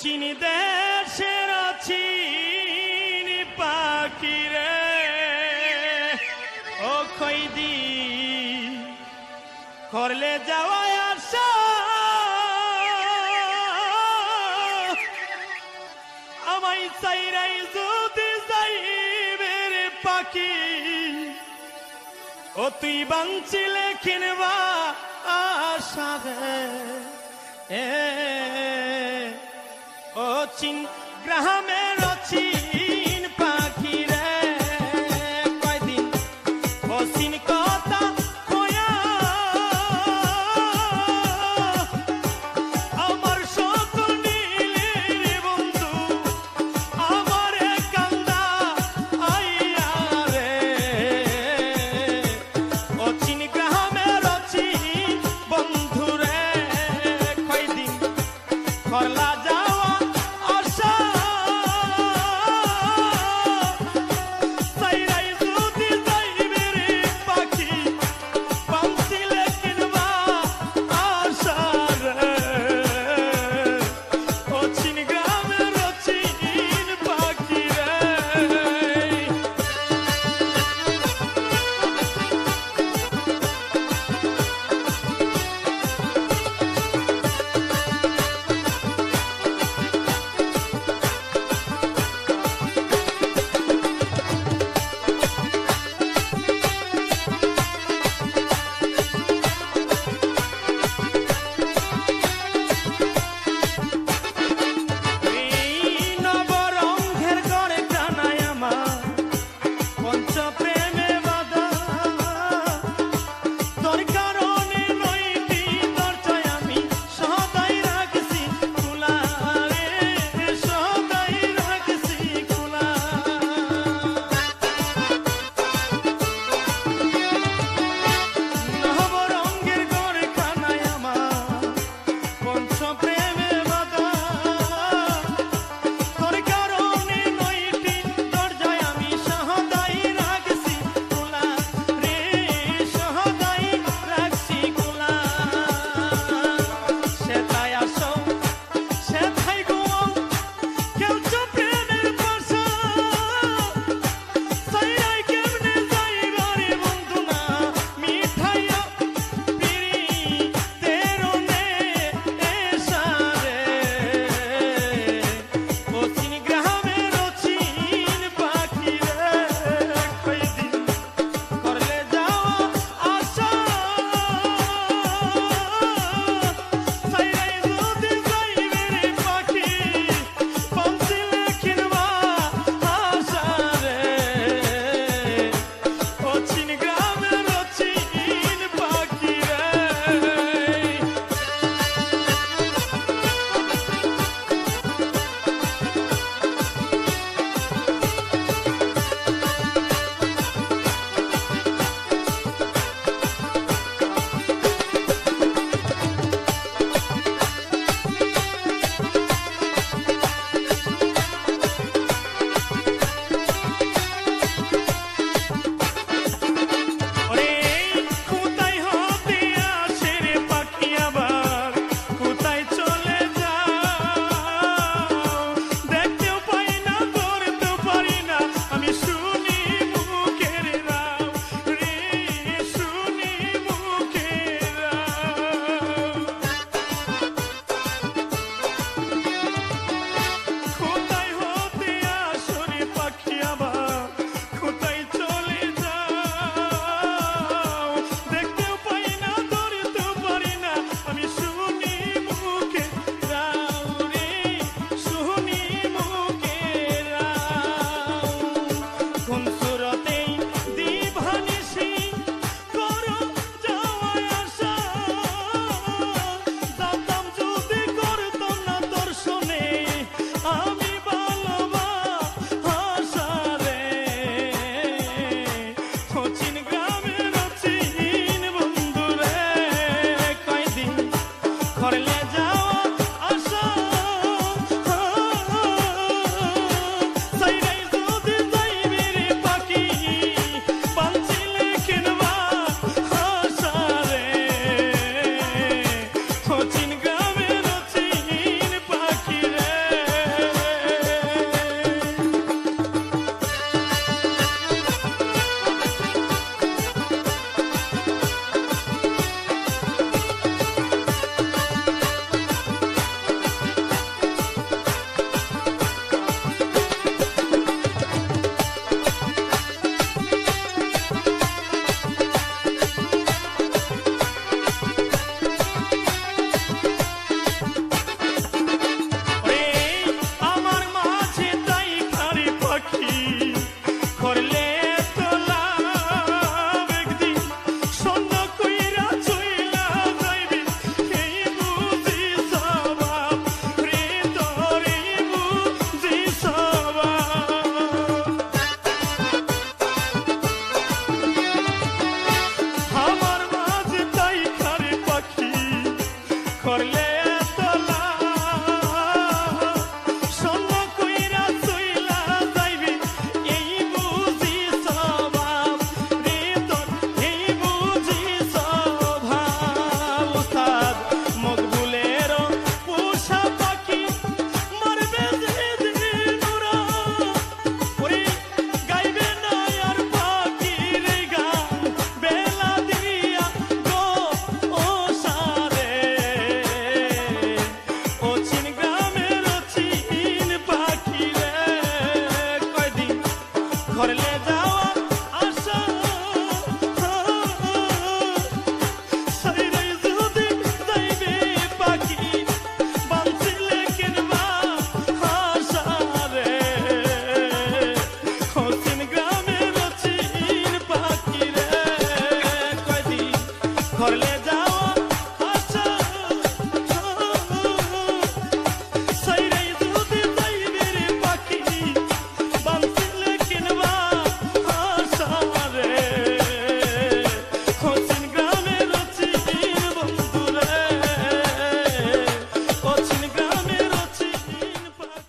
চিনি দেশের চিনি পাখি রে। ও খৈদি, করলে যাওয়া আসা আমায় চাইরাই যদি যাইবে পাখি, ও তুই বাঞ্চিলে কিনবা আশা রে। এ ও চিন গ্রামের পাখি রে। কয়দিন ও mejor le da